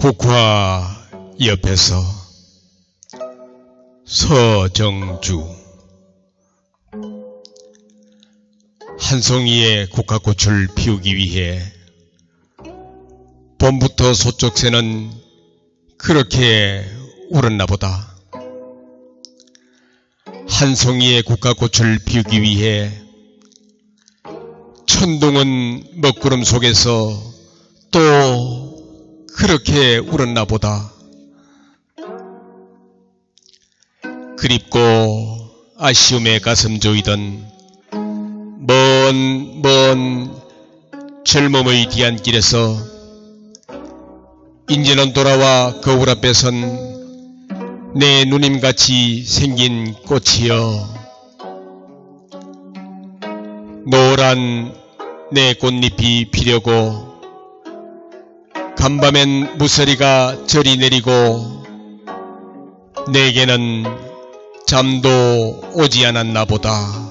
국화 옆에서 서정주 한 송이의 국화꽃을 피우기 위해 봄부터 소쩍새는 그렇게 울었나 보다. 한 송이의 국화꽃을 피우기 위해 천둥은 먹구름 속에서 또 그렇게 울었나 보다. 그립고 아쉬움에 가슴 조이던 먼, 먼 젊음의 뒤안길에서 인제는 돌아와 거울 앞에 선 내 누님같이 생긴 꽃이여 노란 내 꽃잎이 피려고 간밤엔 무서리가 저리 내리고 내게는 잠도 오지 않았나 보다.